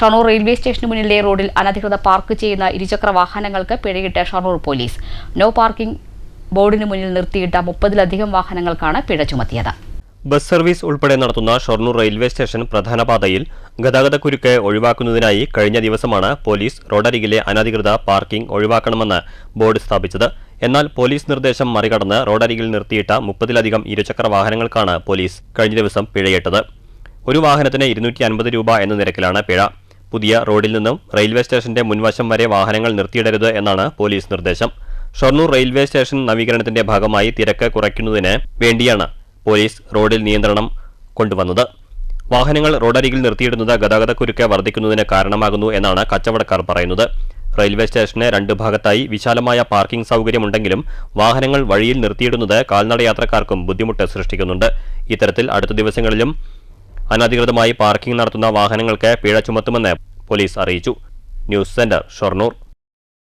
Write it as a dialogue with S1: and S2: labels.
S1: Shoranur railway സ്റ്റേഷന് മുന്നിലെ റോഡിൽ അനധികൃത പാർക്ക് ചെയ്യുന്ന ഇരുചക്ര വാഹനങ്ങൾക്ക് പിഴയിട്ട് ഷൊർണൂർ പോലീസ്. നോ പാർക്കിംഗ് ബോർഡിന് മുന്നിൽ നിർത്തിയിട്ട മുപ്പതിലധികം വാഹനങ്ങൾക്കാണ് പിഴ ചുമത്തിയത്.
S2: ബസ് സർവീസ് ഉൾപ്പെടെ നടത്തുന്ന ഷൊർണൂർ റെയിൽവേ സ്റ്റേഷൻ പ്രധാന പാതയിൽ ഗതാഗതക്കുരുക്ക് ഒഴിവാക്കുന്നതിനായി കഴിഞ്ഞ ദിവസമാണ് പോലീസ് റോഡരികിലെ അനധികൃത പാർക്കിംഗ് ഒഴിവാക്കണമെന്ന് ബോർഡ് സ്ഥാപിച്ചത്. എന്നാൽ പോലീസ് നിർദ്ദേശം മറികടന്ന് റോഡരികിൽ നിർത്തിയിട്ട മുപ്പതിലധികം ഇരുചക്ര വാഹനങ്ങൾക്കാണ് പോലീസ് കഴിഞ്ഞ ദിവസം പിഴയിട്ടത്. ഒരു വാഹനത്തിന് ഇരുന്നൂറ്റി അൻപത് രൂപ എന്ന നിരക്കിലാണ് പിഴ. പുതിയ റോഡിൽ നിന്നും റെയിൽവേ സ്റ്റേഷന്റെ മുൻവശം വരെ വാഹനങ്ങൾ നിർത്തിയിടരുത് എന്നാണ് പോലീസ് നിർദ്ദേശം. ഷൊർണൂർ റെയിൽവേ സ്റ്റേഷൻ നവീകരണത്തിന്റെ ഭാഗമായി തിരക്ക് കുറയ്ക്കുന്നതിന് വേണ്ടിയാണ് പോലീസ് റോഡിൽ നിയന്ത്രണം കൊണ്ടുവന്നത്. വാഹനങ്ങൾ റോഡരികിൽ നിർത്തിയിടുന്നത് ഗതാഗതക്കുരുക്ക് വർദ്ധിക്കുന്നതിന് കാരണമാകുന്നു എന്നാണ് കച്ചവടക്കാർ പറയുന്നത്. റെയിൽവേ സ്റ്റേഷന് രണ്ട് ഭാഗത്തായി വിശാലമായ പാർക്കിംഗ് സൗകര്യമുണ്ടെങ്കിലും വാഹനങ്ങൾ വഴിയിൽ നിർത്തിയിടുന്നത് കാൽനട യാത്രക്കാർക്കും ബുദ്ധിമുട്ട് സൃഷ്ടിക്കുന്നുണ്ട്. ഇത്തരത്തിൽ അടുത്ത ദിവസങ്ങളിലും അനധികൃതമായി പാർക്കിംഗ് നടത്തുന്ന വാഹനങ്ങൾക്ക് പിഴ ചുമത്തുമെന്ന് പോലീസ് അറിയിച്ചു. News centre Shoranur.